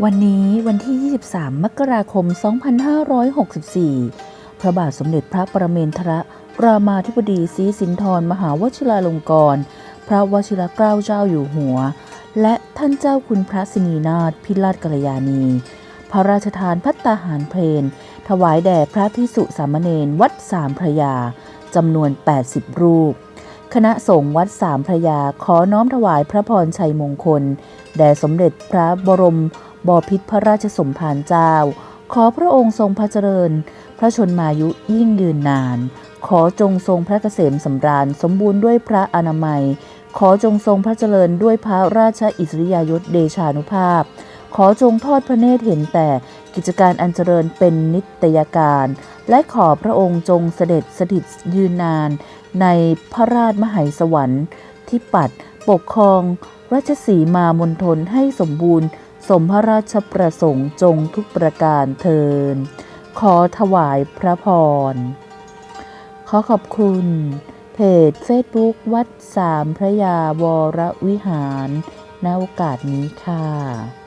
วันนี้วันที่ 23 มกราคม 2564 พระบาทสมเด็จพระประเมนทรรามาธิบดีศรีสินธรมหาวชิราลงกรณ์พระวชิรเกล้าเจ้าอยู่หัว และท่านเจ้าคุณพระสินีนาถพิราชกัลยาณี พระราชทานพัตตาหารเพลน ถวายแด่พระพิสุสามเณรวัดสามพระยาจำนวน 80 รูป คณะสงฆ์วัดสามพระยาขอน้อมถวายพระพรชัยมงคล แด่สมเด็จพระบรม บอพิตรพระราชสมภารเจ้า ขอพระองค์ทรงพระเจริญ พระชนมายุยิ่งยืนนาน ขอจงทรงพระเกษมสำราญสมบูรณ์ด้วยพระอนามัย ขอจงทรงพระเจริญด้วยพระราชอิสริยยศเดชานุภาพ ขอจงทอดพระเนตรเห็นแต่กิจการอันเจริญเป็นนิตยการ และขอพระองค์จงเสด็จสถิตยืนนาน ในพระราชมหัยสวรรค์ที่ปัดปกครองราชสีมามณฑลให้สมบูรณ์ สมพระราชประสงค์จงทุกประการเทิน ขอถวายพระพร ขอขอบคุณ เพจเฟซบุ๊กวัดสามพระยาวรวิหารณโอกาสนี้ค่ะ